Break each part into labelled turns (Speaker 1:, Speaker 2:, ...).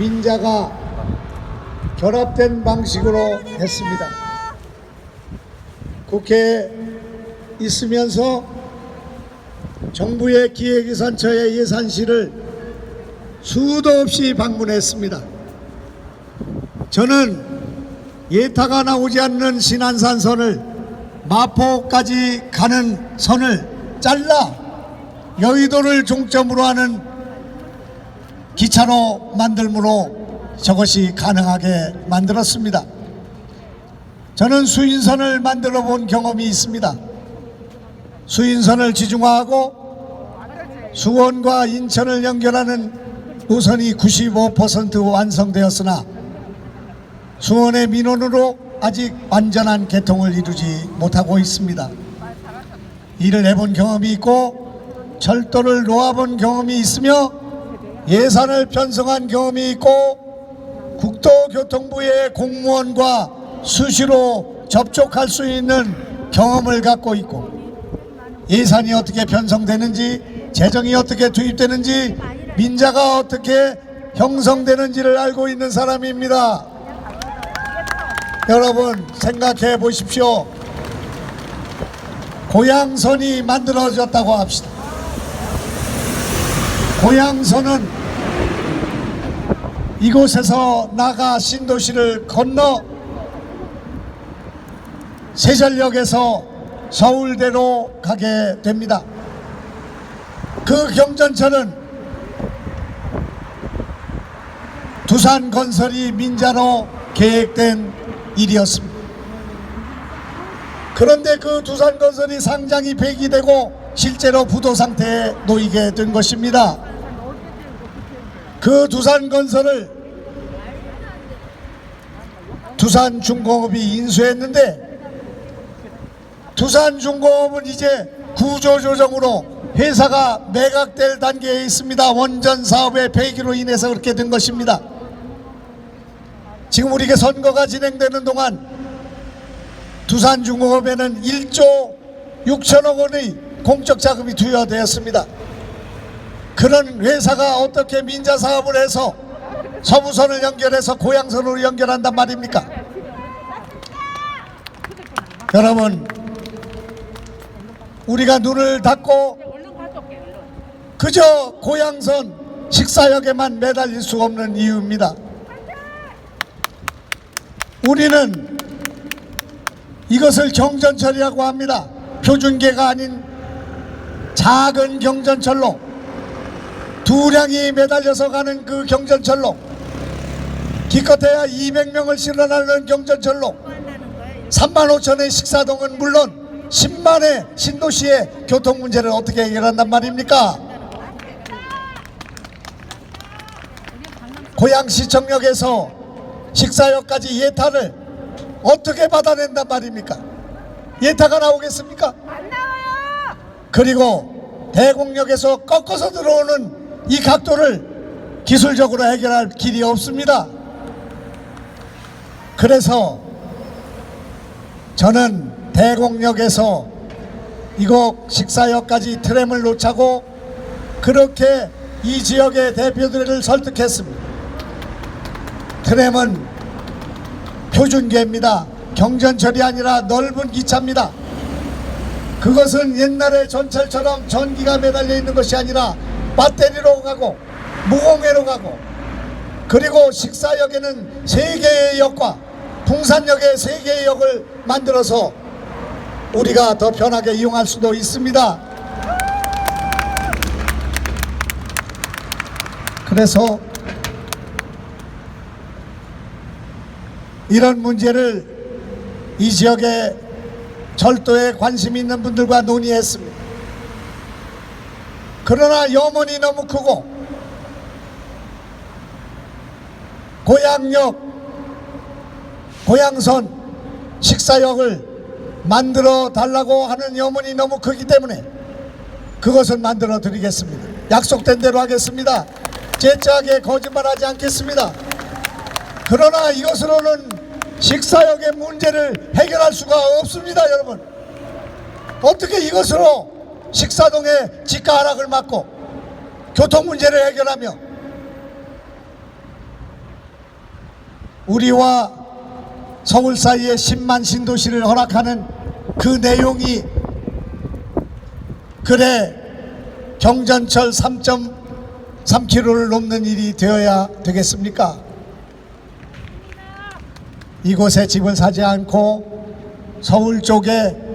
Speaker 1: 민자가 결합된 방식으로 했습니다. 국회에 있으면서 정부의 기획예산처의 예산실을 수도 없이 방문했습니다. 저는 예타가 나오지 않는 신안산선을 마포까지 가는 선을 잘라 여의도를 종점으로 하는 기차로 만들므로 저것이 가능하게 만들었습니다. 저는 수인선을 만들어 본 경험이 있습니다. 수인선을 지중화하고 수원과 인천을 연결하는 노선이 95% 완성되었으나 수원의 민원으로 아직 완전한 개통을 이루지 못하고 있습니다. 일을 해본 경험이 있고 철도를 놓아본 경험이 있으며 예산을 편성한 경험이 있고 국토교통부의 공무원과 수시로 접촉할 수 있는 경험을 갖고 있고 예산이 어떻게 편성되는지 재정이 어떻게 투입되는지 민자가 어떻게 형성되는지를 알고 있는 사람입니다. 여러분 생각해 보십시오. 고향선이 만들어졌다고 합시다. 고향선은 이곳에서 나가 신도시를 건너 세전역에서 서울대로 가게 됩니다. 그 경전철은 두산 건설이 민자로 계획된 일이었습니다. 그런데 그 두산 건설이 상장이 폐기되고 실제로 부도 상태에 놓이게 된 것입니다. 그 두산 건설을 두산 중공업이 인수했는데 두산 중공업은 이제 구조조정으로 회사가 매각될 단계에 있습니다. 원전 사업의 폐기로 인해서 그렇게 된 것입니다. 지금 우리가 선거가 진행되는 동안 두산중공업에는 1조 6천억 원의 공적 자금이 투여되었습니다. 그런 회사가 어떻게 민자 사업을 해서 서부선을 연결해서 고향선으로 연결한단 말입니까? 여러분, 우리가 눈을 닫고 그저 고향선 식사역에만 매달릴 수 없는 이유입니다. 우리는 이것을 경전철이라고 합니다. 표준계가 아닌 작은 경전철로 두 량이 매달려서 가는 그 경전철로 기껏해야 200명을 실어나는 경전철로 3만 5천의 식사동은 물론 10만의 신도시의 교통 문제를 어떻게 해결한단 말입니까? 고양시청역에서 식사역까지 예타를 어떻게 받아낸단 말입니까? 예타가 나오겠습니까?
Speaker 2: 안 나와요.
Speaker 1: 그리고 대공역에서 꺾어서 들어오는 이 각도를 기술적으로 해결할 길이 없습니다. 그래서 저는 대공역에서 이곳 식사역까지 트램을 놓자고 그렇게 이 지역의 대표들을 설득했습니다. 트램은 표준계입니다. 경전철이 아니라 넓은 기차입니다. 그것은 옛날의 전철처럼 전기가 매달려 있는 것이 아니라 배터리로 가고 무공해로 가고 그리고 식사역에는 세 개의 역과 풍산역에 세 개의 역을 만들어서 우리가 더 편하게 이용할 수도 있습니다. 그래서 이런 문제를 이 지역에 절도에 관심 있는 분들과 논의했습니다. 그러나 염원이 너무 크고 고향역, 고향선 식사역을 만들어 달라고 하는 염원이 너무 크기 때문에 그것을 만들어 드리겠습니다. 약속된 대로 하겠습니다. 제짜하게 거짓말하지 않겠습니다. 그러나 이것으로는 식사역의 문제를 해결할 수가 없습니다, 여러분. 어떻게 이것으로 식사동의 집가 하락을 막고 교통 문제를 해결하며 우리와 서울 사이에 10만 신도시를 허락하는 그 내용이 그래 경전철 3.3km를 넘는 일이 되어야 되겠습니까? 이곳에 집을 사지 않고 서울 쪽에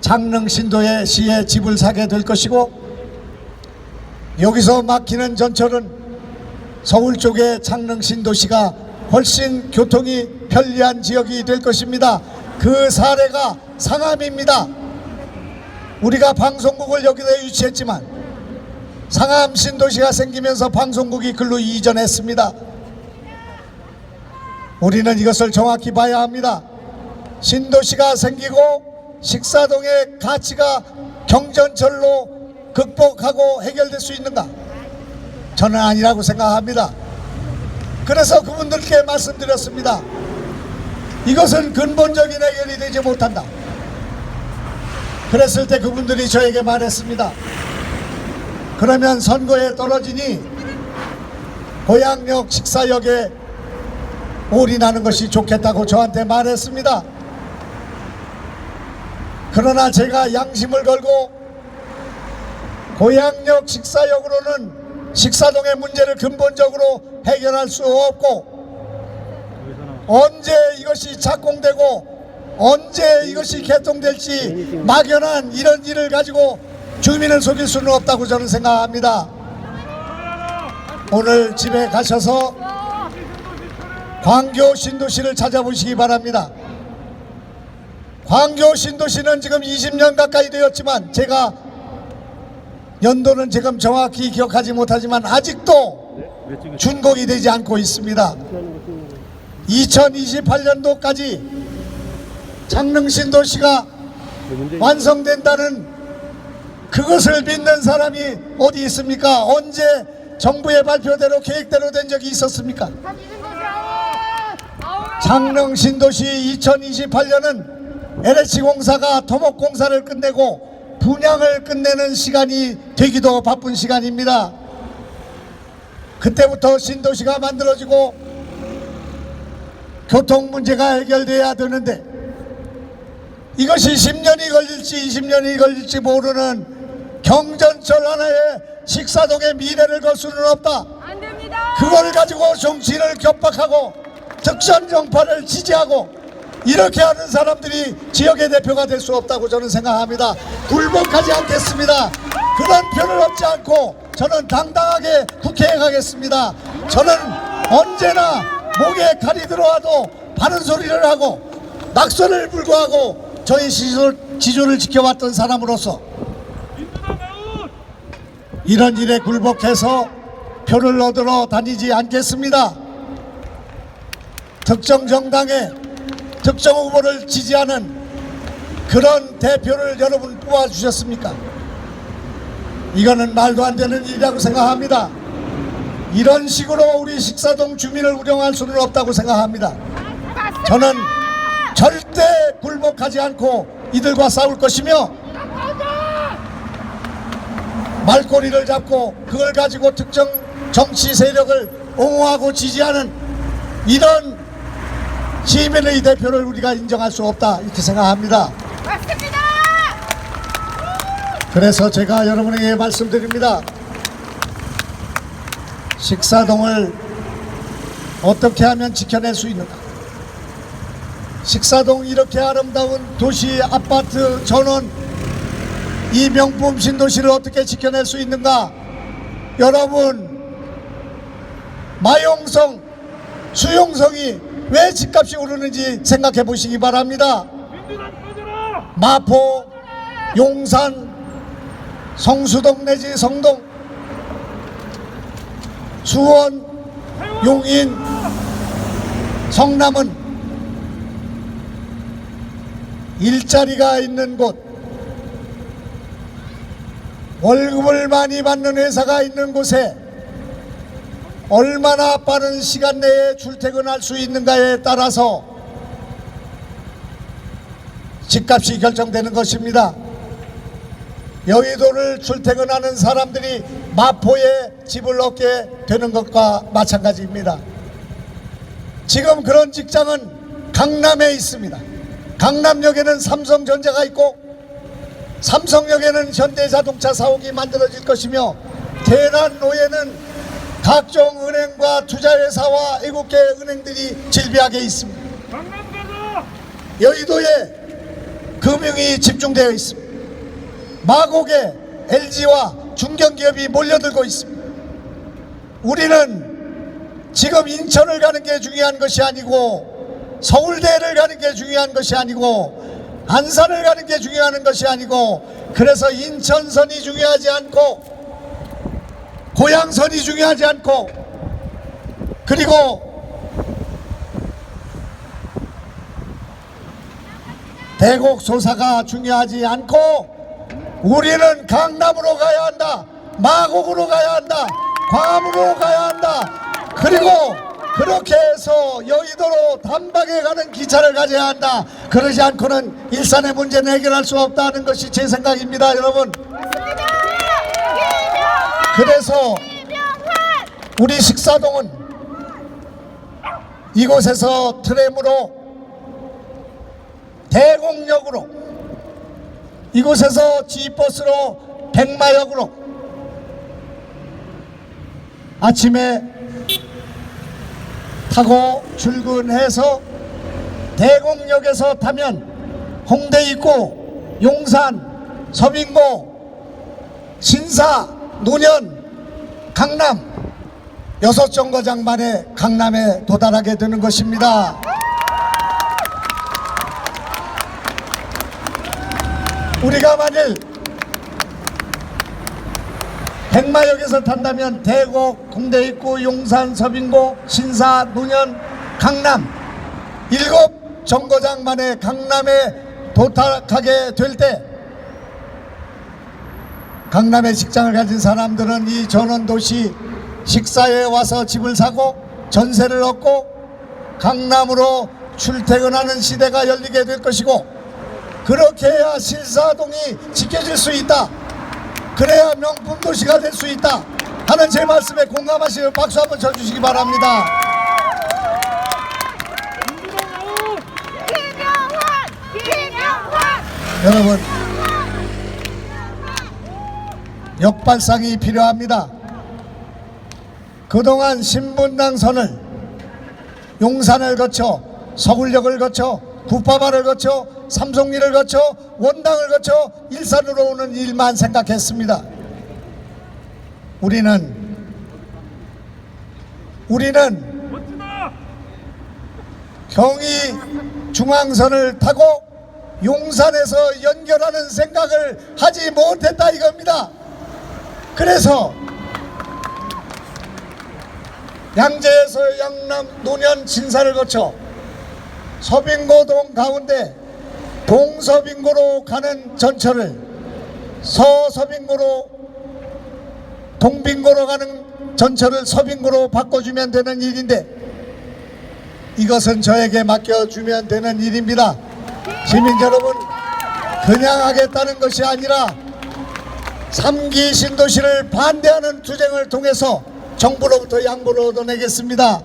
Speaker 1: 장릉 신도의 시에 집을 사게 될 것이고 여기서 막히는 전철은 서울 쪽의 창릉 신도시가 훨씬 교통이 편리한 지역이 될 것입니다. 그 사례가 상암입니다. 우리가 방송국을 여기다 유치했지만 상암 신도시가 생기면서 방송국이 글로 이전했습니다. 우리는 이것을 정확히 봐야 합니다. 신도시가 생기고 식사동의 가치가 경전철로 극복하고 해결될 수 있는가? 저는 아니라고 생각합니다. 그래서 그분들께 말씀드렸습니다. 이것은 근본적인 해결이 되지 못한다. 그랬을 때 그분들이 저에게 말했습니다. 그러면 선거에 떨어지니 고양역 식사역에 올인하는 것이 좋겠다고 저한테 말했습니다. 그러나 제가 양심을 걸고 고양역 식사역으로는 식사동의 문제를 근본적으로 해결할 수 없고 언제 이것이 착공되고 언제 이것이 개통될지 막연한 이런 일을 가지고 주민을 속일 수는 없다고 저는 생각합니다. 오늘 집에 가셔서 광교 신도시를 찾아보시기 바랍니다. 광교 신도시는 지금 20년 가까이 되었지만 제가 연도는 지금 정확히 기억하지 못하지만 아직도 준공이 되지 않고 있습니다. 2028년도까지 창릉 신도시가 완성된다는 그것을 믿는 사람이 어디 있습니까? 언제 정부의 발표대로 계획대로 된 적이 있었습니까? 창릉 신도시 2028년은 LH공사가 토목공사를 끝내고 분양을 끝내는 시간이 되기도 바쁜 시간입니다. 그때부터 신도시가 만들어지고 교통 문제가 해결돼야 되는데 이것이 10년이 걸릴지 20년이 걸릴지 모르는 경전철 하나에 식사동의 미래를 걸 수는 없다.
Speaker 2: 안 됩니다.
Speaker 1: 그걸 가지고 정치를 격박하고 특선 정파를 지지하고 이렇게 하는 사람들이 지역의 대표가 될 수 없다고 저는 생각합니다. 굴복하지 않겠습니다. 그런 표를 얻지 않고 저는 당당하게 국회에 가겠습니다. 저는 언제나 목에 칼이 들어와도 바른 소리를 하고 낙선을 불구하고 저희 지조, 지조를 지켜왔던 사람으로서 이런 일에 굴복해서 표를 얻으러 다니지 않겠습니다. 특정 정당의 특정 후보를 지지하는 그런 대표를 여러분 뽑아주셨습니까? 이거는 말도 안 되는 일이라고 생각합니다. 이런 식으로 우리 식사동 주민을 운영할 수는 없다고 생각합니다. 저는 절대 굴복하지 않고 이들과 싸울 것이며 말꼬리를 잡고 그걸 가지고 특정 정치 세력을 옹호하고 지지하는 이런 시민의 대표를 우리가 인정할 수 없다 이렇게 생각합니다.
Speaker 2: 맞습니다.
Speaker 1: 그래서 제가 여러분에게 말씀드립니다. 식사동을 어떻게 하면 지켜낼 수 있는가? 식사동 이렇게 아름다운 도시 아파트 전원 이 명품 신도시를 어떻게 지켜낼 수 있는가? 여러분 마용성 수용성이 왜 집값이 오르는지 생각해 보시기 바랍니다. 마포, 용산, 성수동 내지 성동, 수원, 용인, 성남은 일자리가 있는 곳, 월급을 많이 받는 회사가 있는 곳에 얼마나 빠른 시간 내에 출퇴근할 수 있는가에 따라서 집값이 결정되는 것입니다. 여의도를 출퇴근하는 사람들이 마포에 집을 얻게 되는 것과 마찬가지입니다. 지금 그런 직장은 강남에 있습니다. 강남역에는 삼성전자가 있고 삼성역에는 현대자동차 사옥이 만들어질 것이며 대란 로에는 각종 은행과 투자회사와 애국계 은행들이 질비하게 있습니다. 여의도에 금융이 집중되어 있습니다. 마곡에 LG와 중견기업이 몰려들고 있습니다. 우리는 지금 인천을 가는 게 중요한 것이 아니고 서울대를 가는 게 중요한 것이 아니고 안산을 가는 게 중요한 것이 아니고 그래서 인천선이 중요하지 않고 고향선이 중요하지 않고 그리고 대곡 소사가 중요하지 않고 우리는 강남으로 가야 한다. 마곡으로 가야 한다. 괌으로 가야 한다. 그리고 그렇게 해서 여의도로 단박에 가는 기차를 가져야 한다. 그러지 않고는 일산의 문제는 해결할 수 없다는 것이 제 생각입니다, 여러분. 그래서 우리 식사동은 이곳에서 트램으로 대공역으로 이곳에서 지버스로 백마역으로 아침에 타고 출근해서 대공역에서 타면 홍대 있고 용산, 서빙고, 신사, 노년, 강남 여섯 정거장 만에 강남에 도달하게 되는 것입니다. 우리가 만일 백마역에서 탄다면 대곡, 홍대 입구, 용산, 서빙고, 신사, 노년, 강남 일곱 정거장 만에 강남에 도착하게 될 때 강남에 직장을 가진 사람들은 이 전원도시 식사에 와서 집을 사고 전세를 얻고 강남으로 출퇴근하는 시대가 열리게 될 것이고 그렇게 해야 실사동이 지켜질 수 있다. 그래야 명품 도시가 될 수 있다. 하는 제 말씀에 공감하시고 박수 한번 쳐주시기 바랍니다.
Speaker 2: 김영환! 김영환!
Speaker 1: 여러분 역발상이 필요합니다. 그동안 신분당선을 용산을 거쳐 서울역을 거쳐 구파발을 거쳐 삼성리를 거쳐 원당을 거쳐 일산으로 오는 일만 생각했습니다. 우리는 우리는 경의 중앙선을 타고 용산에서 연결하는 생각을 하지 못했다 이겁니다. 그래서 양재에서 양남 노년 진사를 거쳐 서빙고동 가운데 동서빙고로 가는 전철을 서서빙고로 동빙고로 가는 전철을 서빙고로 바꿔주면 되는 일인데 이것은 저에게 맡겨주면 되는 일입니다. 시민 여러분 그냥 하겠다는 것이 아니라 3기 신도시를 반대하는 투쟁을 통해서 정부로부터 양보를 얻어내겠습니다.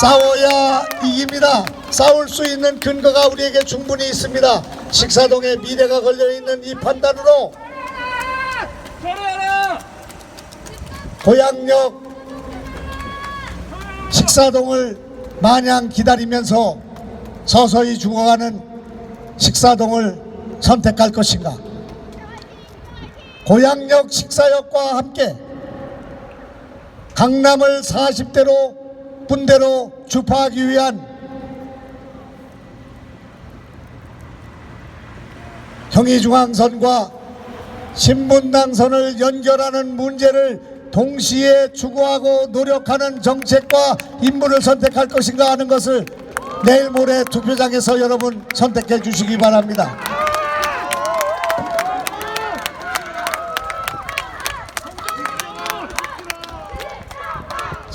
Speaker 1: 싸워야 이깁니다. 싸울 수 있는 근거가 우리에게 충분히 있습니다. 식사동의 미래가 걸려있는 이 판단으로 고향역 식사동을 마냥 기다리면서 서서히 죽어가는 식사동을 선택할 것인가? 고향역 식사역과 함께 강남을 40대로 분대로 주파하기 위한 경의중앙선과 신분당선을 연결하는 문제를 동시에 추구하고 노력하는 정책과 인물을 선택할 것인가 하는 것을 내일 모레 투표장에서 여러분 선택해 주시기 바랍니다.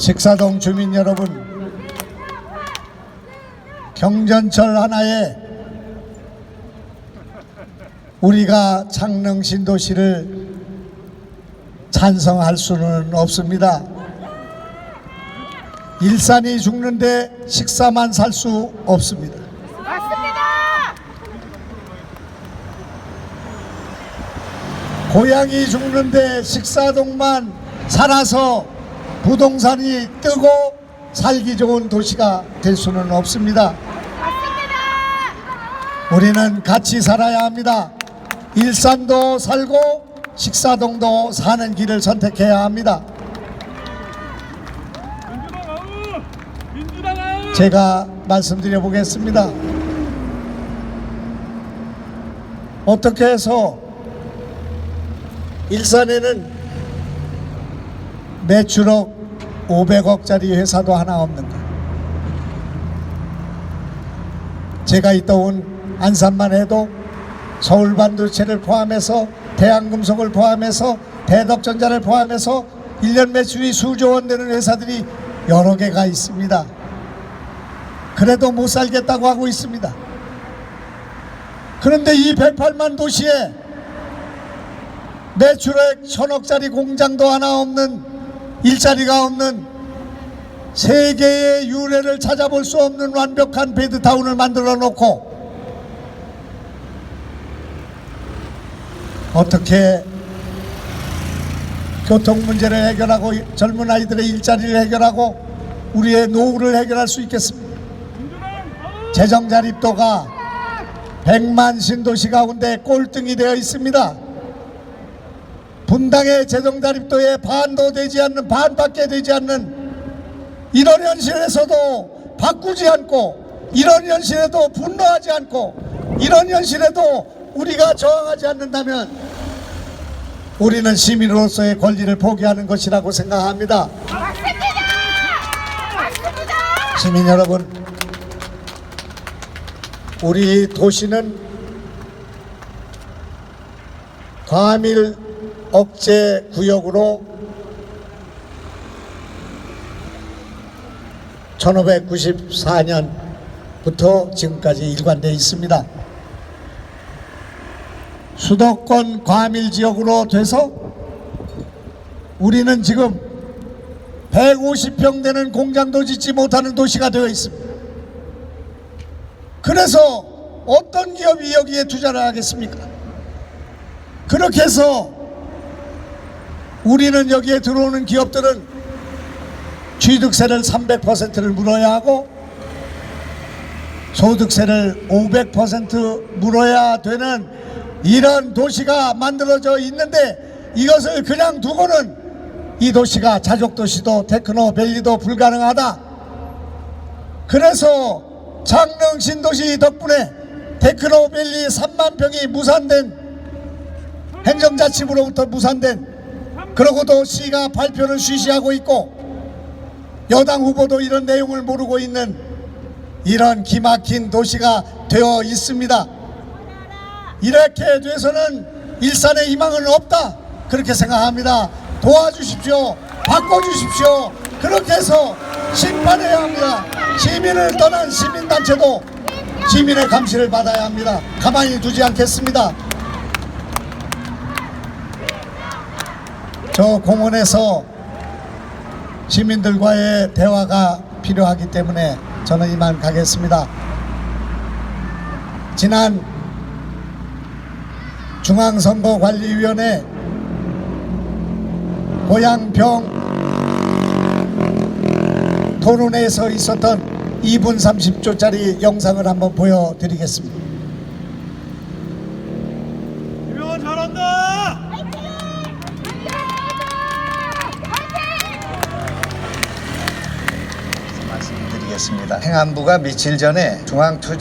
Speaker 1: 식사동 주민 여러분, 경전철 하나에 우리가 창릉 신도시를 찬성할 수는 없습니다. 일산이 죽는데 식사만 살 수 없습니다.
Speaker 2: 맞습니다.
Speaker 1: 고양이 죽는데 식사동만 살아서 부동산이 뜨고 살기 좋은 도시가 될 수는 없습니다.
Speaker 2: 맞습니다.
Speaker 1: 우리는 같이 살아야 합니다. 일산도 살고 식사동도 사는 길을 선택해야 합니다. 제가 말씀드려 보겠습니다. 어떻게 해서 일산에는 매출억 500억짜리 회사도 하나 없는가? 제가 있다 온 안산만 해도 서울 반도체를 포함해서 대한금속을 포함해서 대덕전자를 포함해서 1년 매출이 수조 원 되는 회사들이 여러 개가 있습니다. 그래도 못 살겠다고 하고 있습니다. 그런데 이 108만 도시에 매출액 천억짜리 공장도 하나 없는 일자리가 없는 세계의 유래를 찾아볼 수 없는 완벽한 베드타운을 만들어 놓고 어떻게 교통 문제를 해결하고 젊은 아이들의 일자리를 해결하고 우리의 노후를 해결할 수 있겠습니까? 재정 자립도가 100만 신도시 가운데 꼴등이 되어 있습니다. 분당의 재정 자립도의 반도 되지 않는 반밖에 되지 않는 이런 현실에서도 바꾸지 않고 이런 현실에도 분노하지 않고 이런 현실에도 우리가 저항하지 않는다면 우리는 시민으로서의 권리를 포기하는 것이라고
Speaker 2: 생각합니다. 맞습니다.
Speaker 1: 시민 여러분, 우리 도시는 과밀 억제 구역으로 1594년부터 지금까지 일관되어 있습니다. 수도권 과밀 지역으로 돼서 우리는 지금 150평 되는 공장도 짓지 못하는 도시가 되어 있습니다. 그래서 어떤 기업이 여기에 투자를 하겠습니까? 그렇게 해서 우리는 여기에 들어오는 기업들은 취득세를 300%를 물어야 하고 소득세를 500% 물어야 되는 이런 도시가 만들어져 있는데 이것을 그냥 두고는 이 도시가 자족도시도 테크노밸리도 불가능하다. 그래서 장릉 신도시 덕분에 테크노밸리 3만 평이 무산된 행정자치부로부터 무산된 그러고도 시가 발표를 쉬쉬하고 있고 여당 후보도 이런 내용을 모르고 있는 이런 기막힌 도시가 되어 있습니다. 이렇게 돼서는 일산의 희망은 없다 그렇게 생각합니다. 도와주십시오. 바꿔주십시오. 그렇게 해서 심판해야 합니다. 시민을 떠난 시민단체도 시민의 감시를 받아야 합니다. 가만히 두지 않겠습니다. 저 공원에서 시민들과의 대화가 필요하기 때문에 저는 이만 가겠습니다. 지난 중앙선거관리위원회 고양병 토론회에서 있었던 2분 30초짜리 영상을 한번 보여드리겠습니다.
Speaker 3: 김영환 잘한다!
Speaker 1: 말씀드리겠습니다. 행안부가 며칠 전에 중앙투자